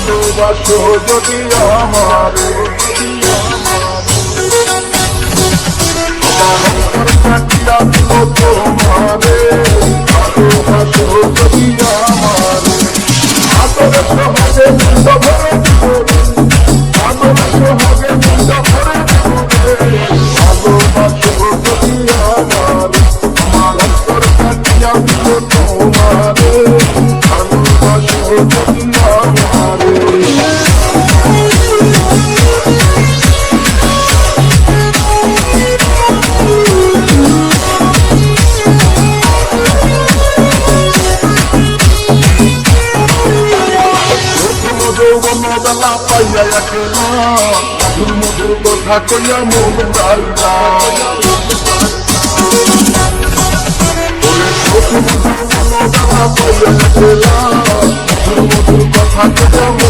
ভালোবাসো যদি আমারে বনবেলা পাইয়া একলা মধুর মধুর কথা কইয়া মন ডাইলা বনবেলা পাইয়া একলা মধুর মধুর কথা কইয়া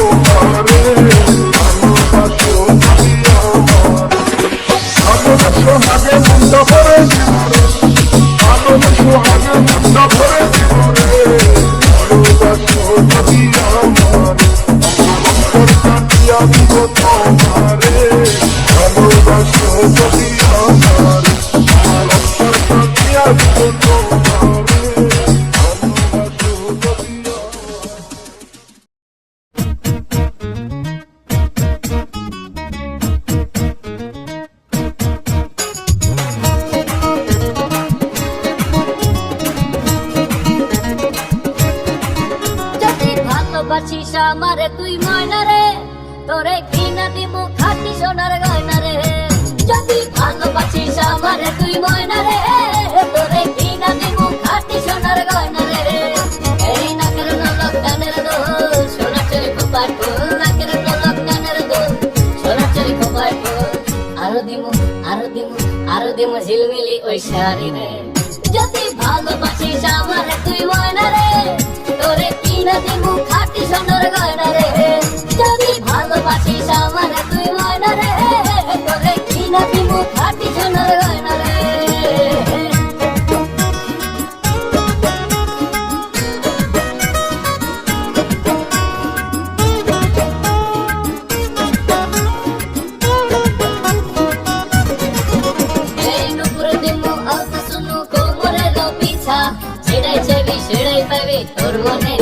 ভালোবাসিস আমারে তুই ময়না রে তোরে কিনা দিব খাটি সোনার গয়না রে। যদি ভালোবাসিস আমারে তুই ময়না রে, তোরে কিনা দিব খাটি সোনার গয়না রে? এই নাকের নলক কানের দোল সোনা চুরি খোপার ফুল নাকের নলক কানের দোল সোনা চুরি ফুল। আরও দিমু আরও দিমু আরও দিমু ঝিলমিলি ওই তুই ময়না রে, তোরে কিনা দিমু খাটি সোনার গয়না রে?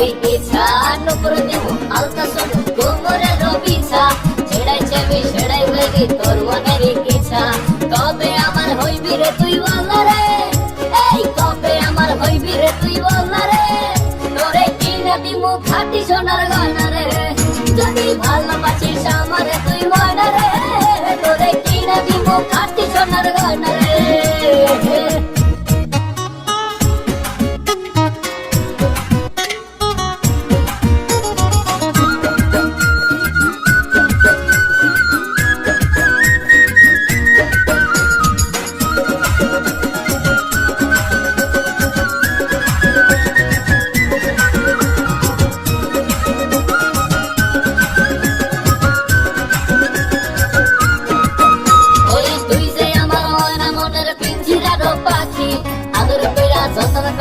নুপুর দিমু আলতা শুনু কোমরে দো পিছা ছেড়াই চেবি ছেড়াই পাবি তোর মনের ইচ্ছা কবে আমার হইবি রে তুই ভালোবাসিস আমারে, তুই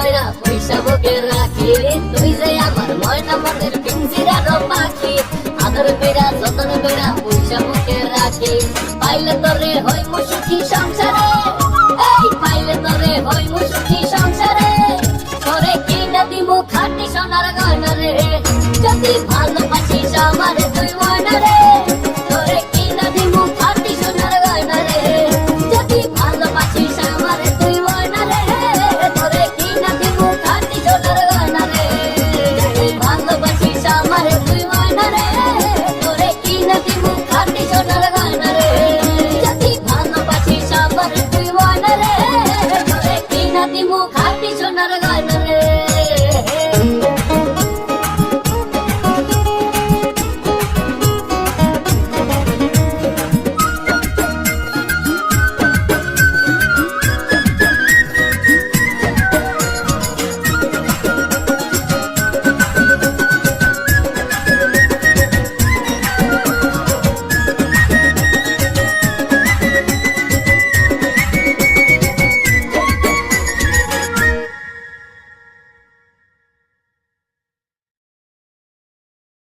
কইরা পয়সা বুকে রাখি তুই যে আমার ময়না মনের পিঞ্জিরার পাখি। আদর কইরা যতন কইরা পয়সা বুকে রাখি পাইলে তোরে হই মুসুখী সংসারে। এই পাইলে তোরে হই মুসুখী সংসারে। তোরে কিনা দিমু খাটি সোনার গয়না রে। যদি ভালো